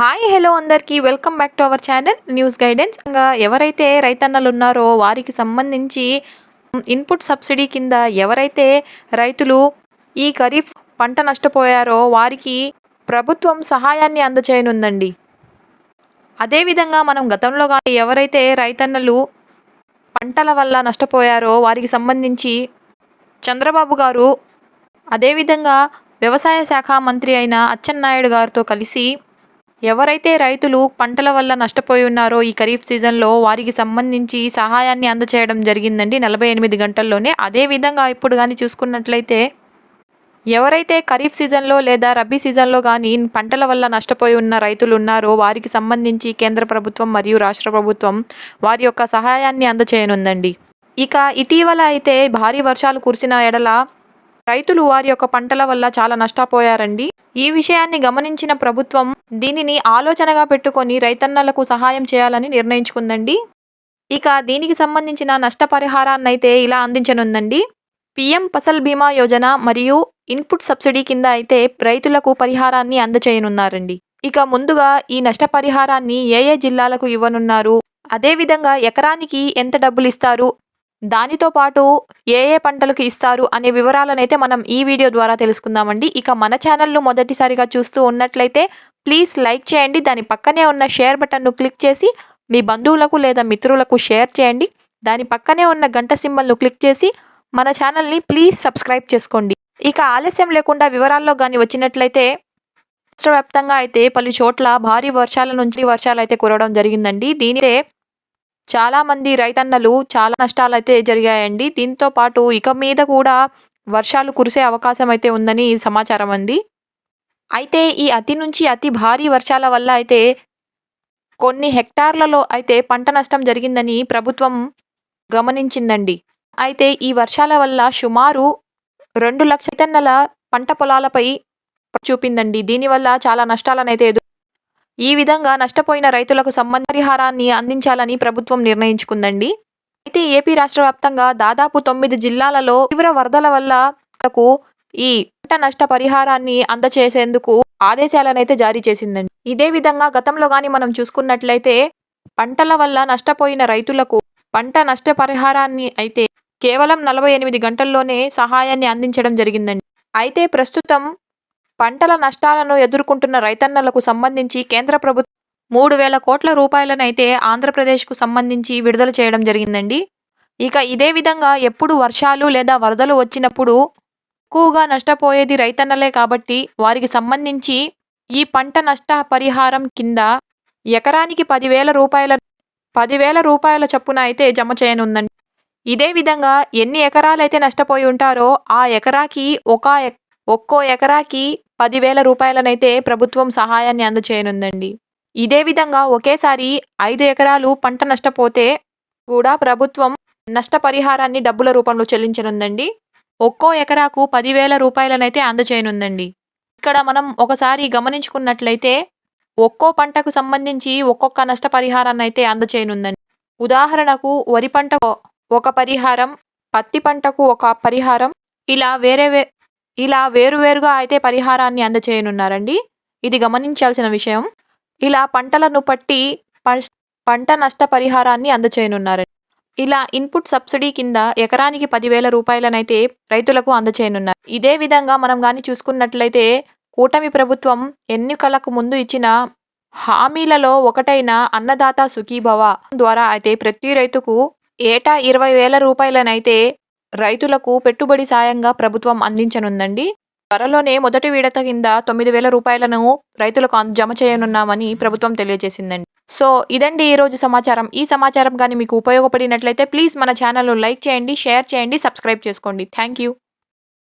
Hi hello అందరికీ. Welcome back to our channel news guidance. ఇంకా ఎవరైతే రైతన్నలు ఉన్నారో వారికి సంబంధించి ఇన్పుట్ సబ్సిడీ కింద ఎవరైతే రైతులు ఈ ఖరీఫ్ పంట నష్టపోయారో వారికి ప్రభుత్వం సహాయాన్ని అందచేయనుందండి. అదేవిధంగా మనం గతంలో కానీ ఎవరైతే రైతన్నలు పంటల వల్ల నష్టపోయారో వారికి సంబంధించి చంద్రబాబు గారు అదేవిధంగా వ్యవసాయ శాఖ మంత్రి అయిన అచ్చెన్నాయుడు గారితో కలిసి ఎవరైతే రైతులు పంటల వల్ల నష్టపోయి ఉన్నారో ఈ ఖరీఫ్ సీజన్లో వారికి సంబంధించి సహాయాన్ని అందచేయడం జరిగిందండి. నలభై ఎనిమిది గంటల్లోనే. అదేవిధంగా ఇప్పుడు కానీ చూసుకున్నట్లయితే ఎవరైతే ఖరీఫ్ సీజన్లో లేదా రబీ సీజన్లో కానీ పంటల వల్ల నష్టపోయి ఉన్న రైతులు ఉన్నారో వారికి సంబంధించి కేంద్ర ప్రభుత్వం మరియు రాష్ట్ర ప్రభుత్వం వారి యొక్క సహాయాన్ని అందచేయనుందండి. ఇక ఇటీవల అయితే భారీ వర్షాలు కురిసిన ఎడల రైతులు వారి యొక్క పంటల వల్ల చాలా నష్టపోయారండి. ఈ విషయాన్ని గమనించిన ప్రభుత్వం దీనిని ఆలోచనగా పెట్టుకొని రైతన్నలకు సహాయం చేయాలని నిర్ణయించుకుందండి. ఇక దీనికి సంబంధించిన నష్టపరిహారాన్ని అయితే ఇలా అందించనుందండి. పిఎం ఫసల్ బీమా యోజన మరియు ఇన్పుట్ సబ్సిడీ కింద అయితే రైతులకు పరిహారాన్ని అందచేయనున్నారండి. ఇక ముందుగా ఈ నష్టపరిహారాన్ని ఏ ఏ జిల్లాలకు ఇవ్వనున్నారు? అదేవిధంగా ఎకరానికి ఎంత డబ్బులు ఇస్తారు దానితో పాటు ఏ ఏ పంటలకు ఇస్తారు అనే వివరాలనైతే మనం ఈ వీడియో ద్వారా తెలుసుకుందామండి. ఇక మన ఛానల్ను మొదటిసారిగా చూస్తూ ఉన్నట్లయితే ప్లీజ్ లైక్ చేయండి. దాని పక్కనే ఉన్న షేర్ బటన్ను క్లిక్ చేసి మీ బంధువులకు లేదా మిత్రులకు షేర్ చేయండి. దాని పక్కనే ఉన్న గంట సింబల్ను క్లిక్ చేసి మన ఛానల్ని ప్లీజ్ సబ్స్క్రైబ్ చేసుకోండి. ఇక ఆలస్యం లేకుండా వివరాల్లో కానీ వచ్చినట్లయితే రాష్ట్ర వ్యాప్తంగా అయితే పలు చోట్ల భారీ వర్షాల నుంచి వర్షాలు అయితే కురవడం జరిగిందండి. దీనితే చాలామంది రైతన్నలు చాలా నష్టాలు అయితే జరిగాయండి. దీంతో పాటు ఇక మీద కూడా వర్షాలు కురిసే అవకాశం అయితే ఉందని సమాచారం అంది. అయితే ఈ అతి నుంచి అతి భారీ వర్షాల వల్ల అయితే కొన్ని హెక్టార్లలో అయితే పంట నష్టం జరిగిందని ప్రభుత్వం గమనించిందండి. అయితే ఈ వర్షాల వల్ల సుమారు రెండు లక్షల పంట పొలాలపై చూపిందండి. దీనివల్ల చాలా నష్టాలనైతే ఎదురు ఈ విధంగా నష్టపోయిన రైతులకు సంబంధ పరిహారాన్ని అందించాలని ప్రభుత్వం నిర్ణయించుకుందండి. అయితే ఏపీ రాష్ట్ర వ్యాప్తంగా దాదాపు తొమ్మిది జిల్లాలలో తీవ్ర వరదల వల్ల ఈ పంట నష్ట పరిహారాన్ని అందచేసేందుకు ఆదేశాలనైతే జారీ చేసిందండి. ఇదే విధంగా గతంలో కానీ మనం చూసుకున్నట్లయితే పంటల వల్ల నష్టపోయిన రైతులకు పంట నష్ట పరిహారాన్ని అయితే కేవలం నలభై ఎనిమిది గంటల్లోనే సహాయాన్ని అందించడం జరిగిందండి. అయితే ప్రస్తుతం పంటల నష్టాలను ఎదుర్కొంటున్న రైతన్నలకు సంబంధించి కేంద్ర ప్రభుత్వం మూడు వేల కోట్ల రూపాయలనైతే ఆంధ్రప్రదేశ్కు సంబంధించి విడుదల చేయడం జరిగిందండి. ఇక ఇదే విధంగా ఎప్పుడు వర్షాలు లేదా వరదలు వచ్చినప్పుడు ఎక్కువగా నష్టపోయేది రైతన్నలే కాబట్టి వారికి సంబంధించి ఈ పంట నష్ట పరిహారం కింద ఎకరానికి పదివేల రూపాయల పదివేల రూపాయల చొప్పున అయితే జమ చేయనుందండి. ఇదే విధంగా ఎన్ని ఎకరాలైతే నష్టపోయి ఉంటారో ఆ ఎకరాకి ఒక ఒక్కో ఎకరాకి పదివేల రూపాయలనైతే ప్రభుత్వం సహాయాన్ని అందచేయనుందండి. ఇదే విధంగా ఒకేసారి ఐదు ఎకరాలు పంట నష్టపోతే కూడా ప్రభుత్వం నష్టపరిహారాన్ని డబ్బుల రూపంలో చెల్లించనుందండి. ఒక్కో ఎకరాకు పదివేల రూపాయలనైతే అందచేయనుందండి. ఇక్కడ మనం ఒకసారి గమనించుకున్నట్లయితే ఒక్కో పంటకు సంబంధించి ఒక్కొక్క నష్టపరిహారాన్ని అయితే అందచేయనుందండి. ఉదాహరణకు వరి పంటకు ఒక పరిహారం పత్తి పంటకు ఒక పరిహారం ఇలా వేరే వే ఇలా వేరువేరుగా అయితే పరిహారాన్ని అందచేయనున్నారండి. ఇది గమనించాల్సిన విషయం. ఇలా పంటలను పట్టి పంట నష్ట పరిహారాన్ని అందచేయనున్నారండి. ఇలా ఇన్పుట్ సబ్సిడీ కింద ఎకరానికి పదివేల రూపాయలనైతే రైతులకు అందచేయనున్నారు. ఇదే విధంగా మనం కానీ చూసుకున్నట్లయితే కూటమి ప్రభుత్వం ఎన్నికలకు ముందు ఇచ్చిన హామీలలో ఒకటైన అన్నదాత సుఖీభవ ద్వారా అయితే ప్రతి రైతుకు ఏటా ఇరవై వేల రూపాయలనైతే రైతులకు పెట్టుబడి సాయంగా ప్రభుత్వం అందించనుందండి. త్వరలోనే మొదటి విడత కింద తొమ్మిది వేల రూపాయలను రైతులకు జమ చేయనున్నామని ప్రభుత్వం తెలియజేసిందండి. సో ఇదండి ఈరోజు సమాచారం. ఈ సమాచారం కానీ మీకు ఉపయోగపడినట్లయితే ప్లీజ్ మన ఛానల్ను లైక్ చేయండి షేర్ చేయండి సబ్స్క్రైబ్ చేసుకోండి. Thank you.